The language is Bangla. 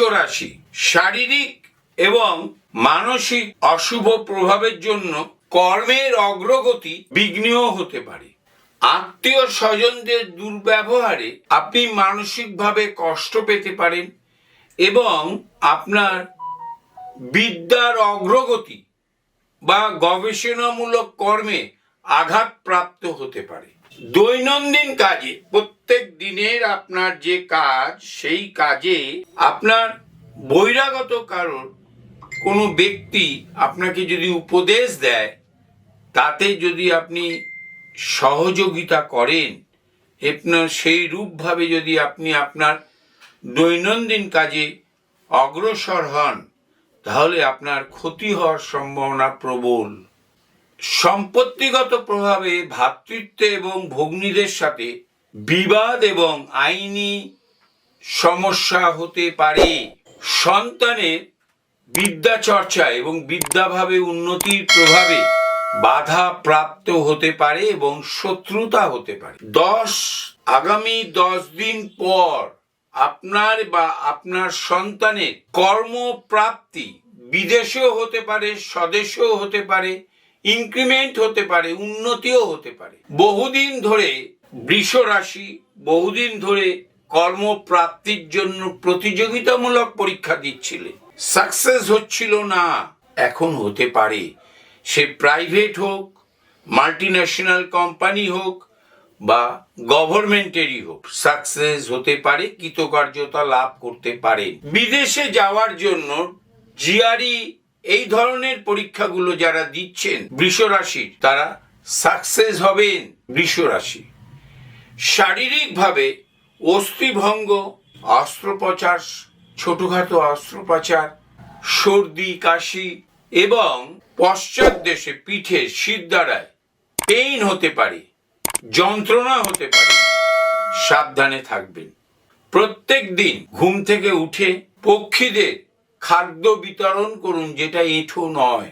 রাশি শারীরিক এবং মানসিক অশুভ প্রভাবের জন্য কর্মের অগ্রগতি বিঘ্নও হতে পারে। আত্মীয় স্বজনদের দুর্ব্যবহারে আপনি মানসিকভাবে কষ্ট পেতে পারেন এবং আপনার বিদ্যার অগ্রগতি বা গবেষণামূলক কর্মে আঘাতপ্রাপ্ত হতে পারে। দৈনন্দিন কাজে প্রত্যেক দিনের আপনার যে কাজ, সেই কাজে আপনার বহিরাগত কারণ কোনো ব্যক্তি আপনাকে যদি উপদেশ দেয়, তাতে যদি আপনি সহযোগিতা করেন আপনার সেই রূপভাবে যদি আপনি আপনার দৈনন্দিন কাজে অগ্রসর হন, তাহলে আপনার ক্ষতি হওয়ার সম্ভাবনা প্রবল। সম্পত্তিগত প্রভাবে ভ্রাতৃত্ব এবং ভগ্নীদের সাথে বিবাদ এবং আইনি সমস্যা হতে পারে। সন্তানের বিদ্যা চর্চা এবং বিদ্যাভাবে উন্নতির প্রভাবে বাধা প্রাপ্ত হতে পারে এবং শত্রুতা হতে পারে। দশ, আগামী দশ দিন পর আপনার বা আপনার সন্তানের কর্মপ্রাপ্তি বিদেশেও হতে পারে, স্বদেশেও হতে পারে, ইনক্রিমেন্ট হতে পারে, উন্নতিও হতে পারে। বহুদিন ধরে বৃষ রাশি বহুদিন ধরে কর্মপ্রাপ্তির জন্য প্রতিযোগিতামূলক পরীক্ষা দিচ্ছিলে। সাকসেস হচ্ছিল না, এখন হতে পারে। সে প্রাইভেট হোক মাল্টি ন্যাশনাল কোম্পানি হোক, বা গভর্নমেন্টেরই হোক, সাকসেস হতে পারে, কৃতকার্যতা লাভ করতে পারে। বিদেশে যাওয়ার জন্য জিআরই এই ধরনের পরীক্ষাগুলো যারা দিচ্ছেন বৃষ রাশির তারা সাকসেস হবেন বৃষ রাশি শারীরিকভাবে অস্থিভঙ্গ অস্ত্রোপচার ছোটখাটো অস্ত্রোপচার সর্দি, কাশি এবং পশ্চাৎ দেশে পিঠে শীত দ্বারায় পেইন হতে পারে, যন্ত্রণা হতে পারে, সাবধানে থাকবেন। প্রত্যেক দিন ঘুম থেকে উঠে পক্ষীদের খাদ্য বিতরণ করুন, যেটা এঁঠো নয়।